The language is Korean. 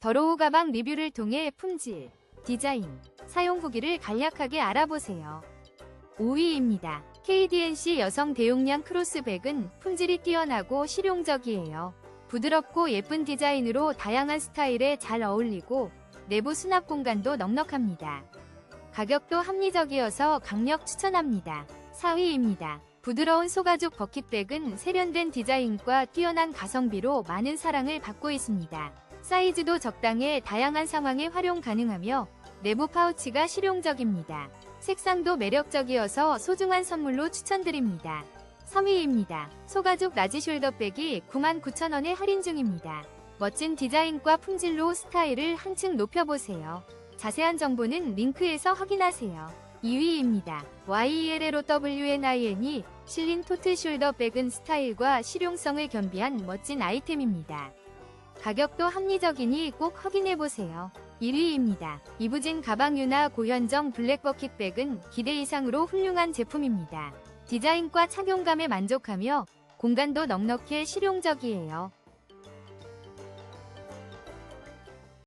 더로우 가방 리뷰를 통해 품질, 디자인, 사용 후기를 간략하게 알아보세요. 5위입니다. KDNC 여성 대용량 크로스백은 품질이 뛰어나고 실용적이에요. 부드럽고 예쁜 디자인으로 다양한 스타일에 잘 어울리고 내부 수납 공간도 넉넉합니다. 가격도 합리적이어서 강력 추천합니다. 4위입니다. 부드러운 소가죽 버킷백은 세련된 디자인과 뛰어난 가성비로 많은 사랑을 받고 있습니다. 사이즈도 적당해 다양한 상황에 활용 가능하며 내부 파우치가 실용적입니다. 색상도 매력적이어서 소중한 선물로 추천드립니다. 3위입니다. 소가죽 라지 숄더백이 99,000원에 할인 중입니다. 멋진 디자인과 품질로 스타일을 한층 높여보세요. 자세한 정보는 링크에서 확인하세요. 2위입니다. YELLOWNIN이 실린 토트 숄더 백은 스타일과 실용성을 겸비한 멋진 아이템입니다. 가격도 합리적이니 꼭 확인해보세요. 1위입니다. 이부진 가방 유나 고현정 블랙 버킷 백은 기대 이상으로 훌륭한 제품입니다. 디자인과 착용감에 만족하며 공간도 넉넉해 실용적이에요.